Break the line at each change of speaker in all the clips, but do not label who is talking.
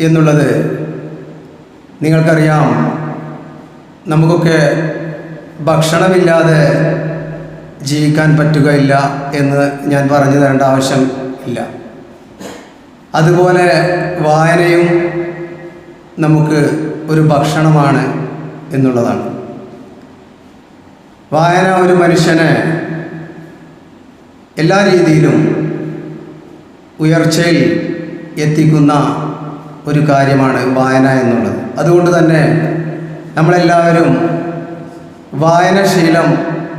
എന്നുള്ളത് നിങ്ങൾക്കറിയാം. നമുക്കൊക്കെ ഭക്ഷണമില്ലാതെ ജീവിക്കാൻ പറ്റുകയില്ല എന്ന് ഞാൻ പറഞ്ഞു തരേണ്ട ആവശ്യം ഇല്ല. അതുപോലെ വായനയും നമുക്ക് ഒരു ഭക്ഷണമാണ് എന്നുള്ളതാണ്. വായന ഒരു മനുഷ്യനെ എല്ലാ രീതിയിലും ഉയർച്ചയിൽ എത്തിക്കുന്ന ഒരു കാര്യമാണ് വായന എന്നുള്ളത്. അതുകൊണ്ട് തന്നെ നമ്മളെല്ലാവരും വായനശീലം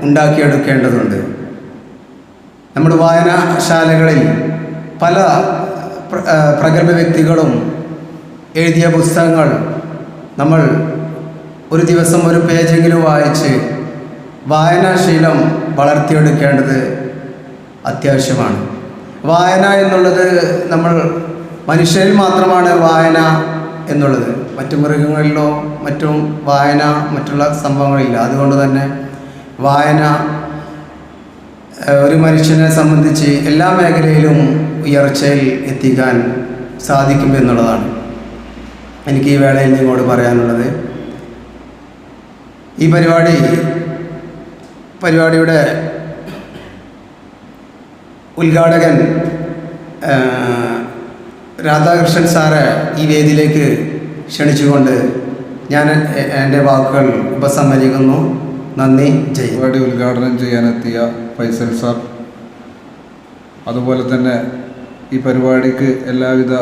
ഉണ്ടാക്കിയെടുക്കേണ്ടതുണ്ട്. നമ്മുടെ വായനശാലകളിൽ പല പ്രഗത്ഭ വ്യക്തികളും എഴുതിയ പുസ്തകങ്ങൾ നമ്മൾ ഒരു ദിവസം ഒരു പേജെങ്കിലും വായിച്ച് വായനാശീലം വളർത്തിയെടുക്കേണ്ടത് അത്യാവശ്യമാണ്. വായന എന്നുള്ളത് നമ്മൾ മനുഷ്യരിൽ മാത്രമാണ് വായന എന്നുള്ളത്. മറ്റു മൃഗങ്ങളിലോ മറ്റും വായന മറ്റുള്ള സംഭവങ്ങളില്ല. അതുകൊണ്ട് തന്നെ വായന ഒരു മനുഷ്യനെ സംബന്ധിച്ച് എല്ലാ മേഖലയിലും ഉയർച്ചയിൽ എത്തിക്കാൻ സാധിക്കും എന്നുള്ളതാണ് എനിക്ക് ഈ വേളയിൽ നിങ്ങളോട് പറയാനുള്ളത്. ഈ പരിപാടി പരിപാടിയുടെ ഉദ്ഘാടകൻ രാധാകൃഷ്ണൻ സാറെ ഈ വേദിയിലേക്ക് ക്ഷണിച്ചുകൊണ്ട് ഞാൻ എന്റെ വാക്കുകൾ ഉപസംഹരിക്കുന്നു. നന്ദി. ജയ്.
പരിപാടി ഉദ്ഘാടനം ചെയ്യാനെത്തിയ ഫൈസൽ സാർ. അതുപോലെ തന്നെ ഈ പരിപാടിക്ക് എല്ലാവിധ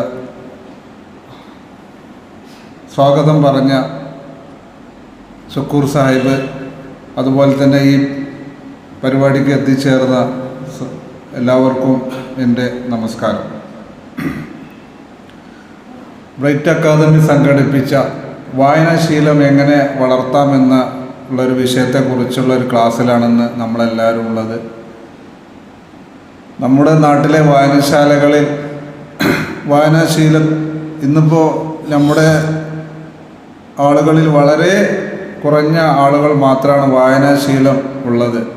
സ്വാഗതം പറഞ്ഞ ഷക്കൂർ സാഹിബ് അതുപോലെ തന്നെ ഈ പരിപാടിക്ക് എത്തിച്ചേർന്ന എല്ലാവർക്കും എന്റെ നമസ്കാരം. ബ്രൈറ്റ് അക്കാദമി സംഘടിപ്പിച്ച വായനാശീലം എങ്ങനെ വളർത്താമെന്ന ഉള്ളൊരു വിഷയത്തെക്കുറിച്ചുള്ള ഒരു ക്ലാസ്സിലാണെന്ന് നമ്മളെല്ലാവരും ഉള്ളത്. നമ്മുടെ നാട്ടിലെ വായനശാലകളിൽ വായനാശീലം ഇന്നിപ്പോൾ നമ്മുടെ ആളുകളിൽ വളരെ കുറഞ്ഞ ആളുകൾ മാത്രമാണ് വായനാശീലം ഉള്ളത്.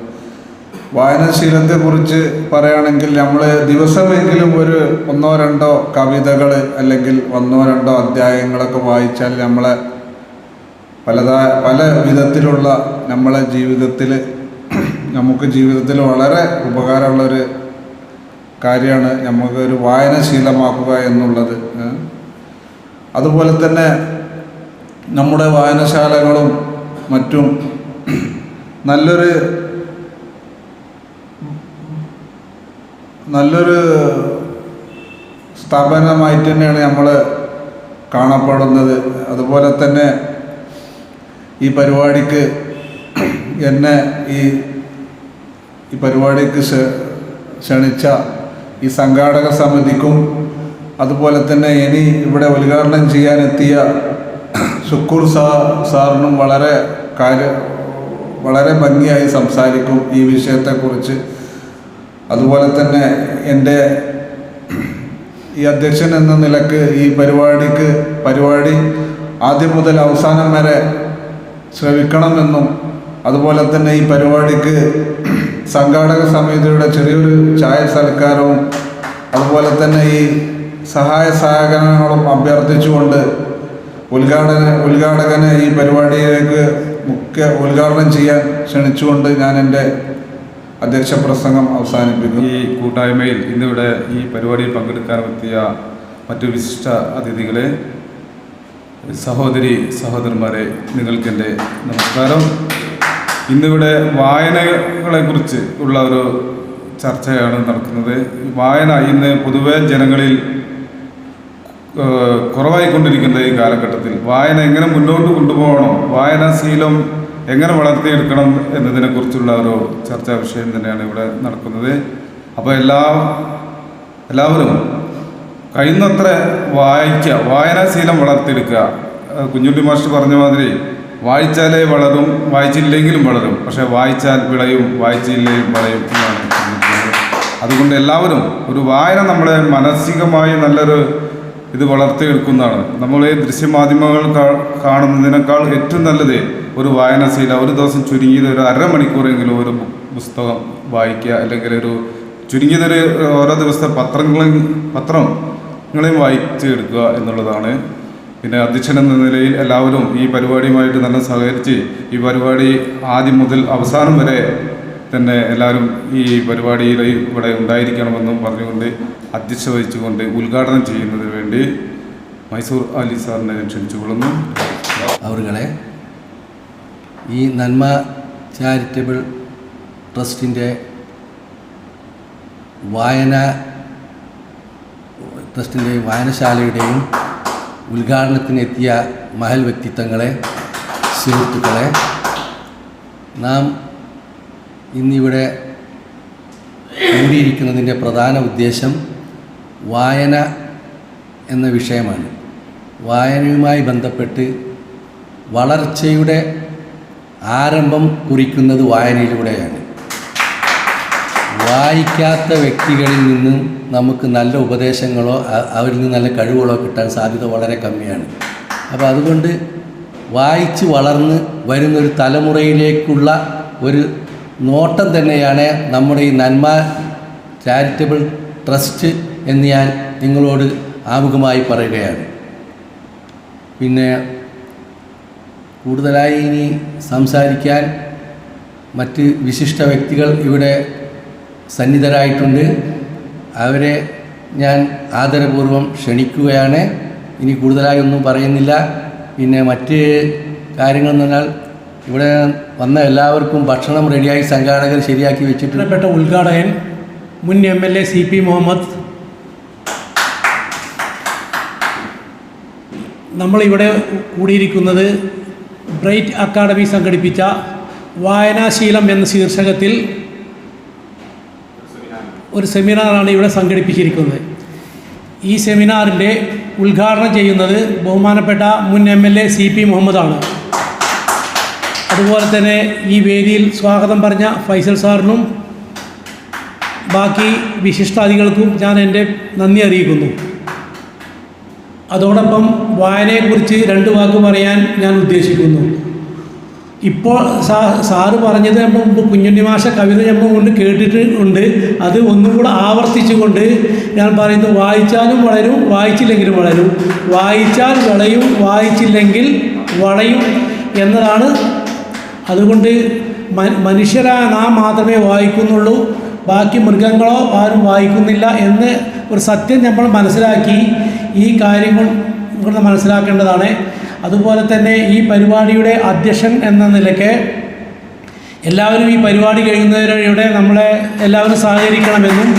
വായനാശീലത്തെക്കുറിച്ച് പറയുകയാണെങ്കിൽ നമ്മൾ ദിവസമെങ്കിലും ഒരു ഒന്നോ രണ്ടോ കവിതകൾ അല്ലെങ്കിൽ ഒന്നോ രണ്ടോ അധ്യായങ്ങളൊക്കെ വായിച്ചാൽ നമ്മളെ പലതാ പല വിധത്തിലുള്ള നമ്മളെ ജീവിതത്തിൽ നമുക്ക് ജീവിതത്തിൽ വളരെ ഉപകാരമുള്ളൊരു കാര്യമാണ് നമുക്ക് ഒരു വായനശീലമാക്കുക എന്നുള്ളത്. അതുപോലെ തന്നെ നമ്മുടെ വായനശാലകളും മറ്റും നല്ലൊരു നല്ലൊരു സ്ഥാപനമായിട്ട് തന്നെയാണ് നമ്മൾ കാണപ്പെടുന്നത്. അതുപോലെ തന്നെ ഈ പരിപാടിക്ക് എന്നെ ഈ ഈ പരിപാടിക്ക് ക്ഷ- ക്ഷണിച്ച ഈ സംഘാടക സമിതിക്കും അതുപോലെ തന്നെ ഇനി ഇവിടെ ഉദ്ഘാടനം ചെയ്യാനെത്തിയ ഷുക്കൂർ സാ സാറിനും വളരെ കാര്യ വളരെ ഭംഗിയായി സംസാരിക്കും ഈ വിഷയത്തെക്കുറിച്ച്. അതുപോലെ തന്നെ എന്റെ ഈ അധ്യക്ഷൻ എന്ന നിലയ്ക്ക് ഈ പരിപാടിക്ക് പരിപാടി ആദ്യം മുതൽ അവസാനം വരെ ശ്രവിക്കണമെന്നും അതുപോലെ തന്നെ ഈ പരിപാടിക്ക് സംഘാടക സമിതിയുടെ ചെറിയൊരു ചായ സൽക്കാരവും അതുപോലെ തന്നെ ഈ സഹായ സഹകരണങ്ങളും അഭ്യർത്ഥിച്ചുകൊണ്ട് ഉദ്ഘാടന ഉദ്ഘാടകനെ ഈ പരിപാടിയിലേക്ക് മുഖ്യ ഉദ്ഘാടനം ചെയ്യാൻ ക്ഷണിച്ചുകൊണ്ട് ഞാൻ എന്റെ അധ്യക്ഷ പ്രസംഗം അവസാനിപ്പിക്കുന്നു.
ഈ കൂട്ടായ്മയിൽ ഇന്നിവിടെ ഈ പരിപാടിയിൽ പങ്കെടുക്കാനെത്തിയ മറ്റു വിശിഷ്ട അതിഥികളെ സഹോദരി സഹോദരന്മാരെ നിങ്ങൾക്കെന്റെ നമസ്കാരം. ഇന്നിവിടെ വായനകളെക്കുറിച്ച് ഉള്ള ഒരു ചർച്ചയാണ് നടക്കുന്നത്. വായന ഇന്ന് പൊതുവെ ജനങ്ങളിൽ കുറവായിക്കൊണ്ടിരിക്കുന്ന ഈ കാലഘട്ടത്തിൽ. വായന എങ്ങനെ മുന്നോട്ട് കൊണ്ടുപോകണം? വായനാശീലം എങ്ങനെ വളർത്തിയെടുക്കണം എന്നതിനെക്കുറിച്ചുള്ള ഒരു ചർച്ചാ വിഷയം തന്നെയാണ് ഇവിടെ നടക്കുന്നത്. അപ്പോൾ എല്ലാ എല്ലാവരും കഴിയുന്നത്ര വായിക്കുക വായനാശീലം വളർത്തിയെടുക്കുക. കുഞ്ഞുണ്ടി മാസ്റ്റർ പറഞ്ഞ മാതിരി വായിച്ചാലേ വളരും വായിച്ചില്ലെങ്കിലും വളരും. പക്ഷേ വായിച്ചാൽ വിളയും വായിച്ചില്ലെങ്കിലും വളയും അതുകൊണ്ട് എല്ലാവരും ഒരു വായന നമ്മളെ മാനസികമായി നല്ലൊരു ഇത് വളർത്തിയെടുക്കുന്നതാണ് നമ്മൾ ഈ ദൃശ്യമാധ്യമങ്ങൾ കാണുന്നതിനേക്കാൾ ഏറ്റവും നല്ലത് ഒരു വായനാശീല ഒരു ദിവസം ചുരുങ്ങിയത് ഒരു അരമണിക്കൂറെങ്കിലും ഒരു പുസ്തകം വായിക്കുക അല്ലെങ്കിൽ ഒരു ചുരുങ്ങിയതൊരു ഓരോ ദിവസത്തെ പത്രങ്ങളും പത്രം നിങ്ങളെയും വായിച്ചു എടുക്കുക എന്നുള്ളതാണ്. പിന്നെ അധ്യക്ഷൻ എന്ന നിലയിൽ എല്ലാവരും ഈ പരിപാടിയുമായിട്ട് നല്ല സഹകരിച്ച് ഈ പരിപാടി ആദ്യം മുതൽ അവസാനം വരെ തന്നെ എല്ലാവരും ഈ പരിപാടിയിൽ ഇവിടെ ഉണ്ടായിരിക്കണമെന്നും പറഞ്ഞുകൊണ്ട് അധ്യക്ഷ വഹിച്ചുകൊണ്ട് ഉദ്ഘാടനം ചെയ്യുന്നതിന് വേണ്ടി മൈസൂർ അലി സാറിനെ ഞാൻ ക്ഷണിച്ചുകൊള്ളുന്നു.
അവരുകളെ ഈ നന്മ ചാരിറ്റബിൾ ട്രസ്റ്റിന്റെ വായന ട്രസ്റ്റിന്റെയും വായനശാലയുടെയും ഉദ്ഘാടനത്തിനെത്തിയ മഹൽ വ്യക്തിത്വങ്ങളെ സുഹൃത്തുക്കളെ നാം ഇന്നിവിടെ കൂടിയിരിക്കുന്നതിന്റെ പ്രധാന ഉദ്ദേശം വായന എന്ന വിഷയമാണ്. വായനയുമായി ബന്ധപ്പെട്ട് വളർച്ചയുടെ ആരംഭം കുറിക്കുന്നത് വായനയിലൂടെയാണ്. വായിക്കാത്ത വ്യക്തികളിൽ നിന്നും നമുക്ക് നല്ല ഉപദേശങ്ങളോ അവരിൽ നിന്ന് നല്ല കഴിവുകളോ കിട്ടാൻ സാധ്യത വളരെ കമ്മിയാണ്. അപ്പോൾ അതുകൊണ്ട് വായിച്ച് വളർന്ന് വരുന്നൊരു തലമുറയിലേക്കുള്ള ഒരു നോട്ടം തന്നെയാണ് നമ്മുടെ ഈ നന്മ ചാരിറ്റബിൾ ട്രസ്റ്റ് എന്ന് ഞാൻ നിങ്ങളോട് ആമുഖമായി പറയുകയാണ്. പിന്നെ കൂടുതലായി ഇനി സംസാരിക്കാൻ മറ്റ് വിശിഷ്ട വ്യക്തികൾ ഇവിടെ സന്നിധരായിട്ടുണ്ട്. അവരെ ഞാൻ ആദരപൂർവം ക്ഷണിക്കുകയാണ്. ഇനി കൂടുതലായി ഒന്നും പറയുന്നില്ല. പിന്നെ മറ്റ് കാര്യങ്ങളെന്ന് പറഞ്ഞാൽ ഇവിടെ വന്ന എല്ലാവർക്കും ഭക്ഷണം റെഡിയായി സംഘാടകർ ശരിയാക്കി വെച്ചിട്ടുണ്ട്.
ഉദ്ഘാടകൻ മുൻ M L A C P Muhammad. നമ്മളിവിടെ കൂടിയിരിക്കുന്നത് ബ്രൈറ്റ് അക്കാഡമി സംഘടിപ്പിച്ച വായനാശീലം എന്ന ശീർഷകത്തിൽ ഒരു സെമിനാറാണ് ഇവിടെ സംഘടിപ്പിച്ചിരിക്കുന്നത്. ഈ സെമിനാറിന്റെ ഉദ്ഘാടനം ചെയ്യുന്നത് ബഹുമാനപ്പെട്ട മുൻ M L A C P മുഹമ്മദാണ്. അതുപോലെ തന്നെ ഈ വേദിയിൽ സ്വാഗതം പറഞ്ഞ ഫൈസൽ സാറിനും ബാക്കി വിശിഷ്ടാദികൾക്കും ഞാൻ എന്റെ നന്ദി അറിയിക്കുന്നു. അതോടൊപ്പം വായനയെക്കുറിച്ച് രണ്ട് വാക്ക് പറയാൻ ഞാൻ ഉദ്ദേശിക്കുന്നു. ഇപ്പോൾ സാ സാറ് പറഞ്ഞത് നമ്മൾ മുമ്പ് കുഞ്ഞുണ്ണി മാഷ കവിത നമ്മൾ കൊണ്ട് കേട്ടിട്ടുണ്ട് അത് ഒന്നും കൂടെ ആവർത്തിച്ചുകൊണ്ട് ഞാൻ പറയുന്നത് വായിച്ചാലും വളരും വായിച്ചില്ലെങ്കിലും വളരും. വായിച്ചാൽ വിളയും വായിച്ചില്ലെങ്കിൽ വളയും എന്നതാണ് അതുകൊണ്ട് മ- മനുഷ്യരായ നാം മാത്രമേ വായിക്കുന്നുള്ളൂ. ബാക്കി മൃഗങ്ങളോ ആരും വായിക്കുന്നില്ല എന്ന് ഒരു സത്യം നമ്മൾ മനസ്സിലാക്കി ഈ കാര്യങ്ങൾ നമ്മൾ മനസ്സിലാക്കേണ്ടതാണ്. അതുപോലെ തന്നെ ഈ പരിപാടിയുടെ അധ്യക്ഷൻ എന്ന നിലയ്ക്ക് എല്ലാവരും ഈ പരിപാടി കഴിയുന്നവരുടെ നമ്മളെ എല്ലാവരും സഹകരിക്കണമെന്നും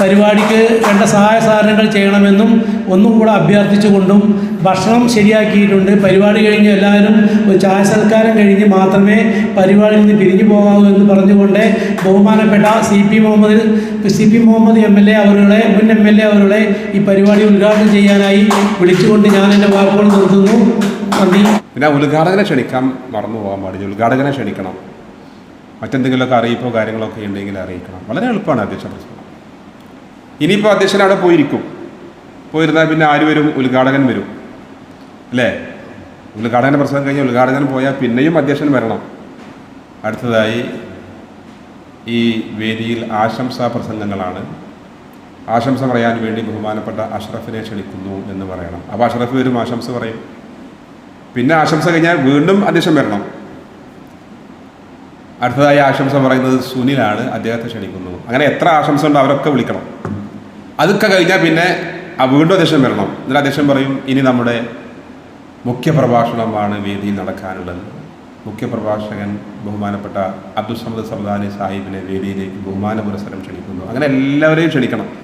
പരിപാടിക്ക് വേണ്ട സഹായ സഹകരണങ്ങൾ ചെയ്യണമെന്നും ഒന്നും കൂടെ അഭ്യർത്ഥിച്ചുകൊണ്ടും ഭക്ഷണം ശരിയാക്കിയിട്ടുണ്ട്. പരിപാടി കഴിഞ്ഞ് എല്ലാവരും ഒരു ചായ സൽക്കാരം കഴിഞ്ഞ് മാത്രമേ പരിപാടിയിൽ നിന്ന് പിരിഞ്ഞു പോകാവൂ എന്ന് പറഞ്ഞുകൊണ്ട് ബഹുമാനപ്പെട്ട C P Muhammad C P Muhammad M L A അവരുടെ മുൻ എം എൽ എ അവരുടെ ഈ പരിപാടി ഉദ്ഘാടനം ചെയ്യാനായി വിളിച്ചുകൊണ്ട് ഞാൻ എന്റെ വാക്കുകൾ നിർത്തുന്നു. നന്ദി.
പിന്നെ ഉദ്ഘാടകനെ ക്ഷണിക്കാൻ മറന്നു പോകാൻ പാടില്ല. ഉദ്ഘാടകനെ ക്ഷണിക്കണം. മറ്റെന്തെങ്കിലുമൊക്കെ അറിയിപ്പോ കാര്യങ്ങളൊക്കെ ഉണ്ടെങ്കിൽ അറിയിക്കണം. വളരെ എളുപ്പമാണ് അധ്യക്ഷ പ്രസംഗം. ഇനിയിപ്പോൾ അധ്യക്ഷൻ അവിടെ പോയിരിക്കും. പോയിരുന്നാൽ പിന്നെ ആര് വരും? ഉദ്ഘാടകൻ വരും. അല്ലേ? ഉദ്ഘാടകന്റെ പ്രസംഗം കഴിഞ്ഞ് ഉദ്ഘാടകൻ പോയാൽ പിന്നെയും അധ്യക്ഷൻ വരണം. അടുത്തതായി ഈ വേദിയിൽ ആശംസാ പ്രസംഗങ്ങളാണ്. ആശംസ പറയാൻ വേണ്ടി ബഹുമാനപ്പെട്ട അഷ്റഫിനെ ക്ഷണിക്കുന്നു എന്ന് പറയണം. അപ്പോൾ അഷ്റഫ് വരും ആശംസ പറയും. പിന്നെ ആശംസ കഴിഞ്ഞാൽ വീണ്ടും അധ്യക്ഷൻ വരണം. അടുത്തതായി ആശംസ പറയുന്നത് സുനിലാണ്. അദ്ദേഹത്തെ ക്ഷണിക്കുന്നു. അങ്ങനെ എത്ര ആശംസ ഉണ്ടോ അവരൊക്കെ വിളിക്കണം. അതൊക്കെ കഴിഞ്ഞാൽ പിന്നെ വീണ്ടും അധ്യക്ഷൻ വരണം. എന്നിട്ട് അധ്യക്ഷൻ പറയും ഇനി നമ്മുടെ മുഖ്യ പ്രഭാഷണമാണ് വേദിയിൽ നടക്കാനുള്ളത്. മുഖ്യ പ്രഭാഷകൻ ബഹുമാനപ്പെട്ട അബ്ദുൽ സമദ് സർദാനി സാഹിബിനെ വേദിയിലേക്ക് ബഹുമാന പുരസ്സരം ക്ഷണിക്കുന്നു. അങ്ങനെ എല്ലാവരെയും ക്ഷണിക്കണം.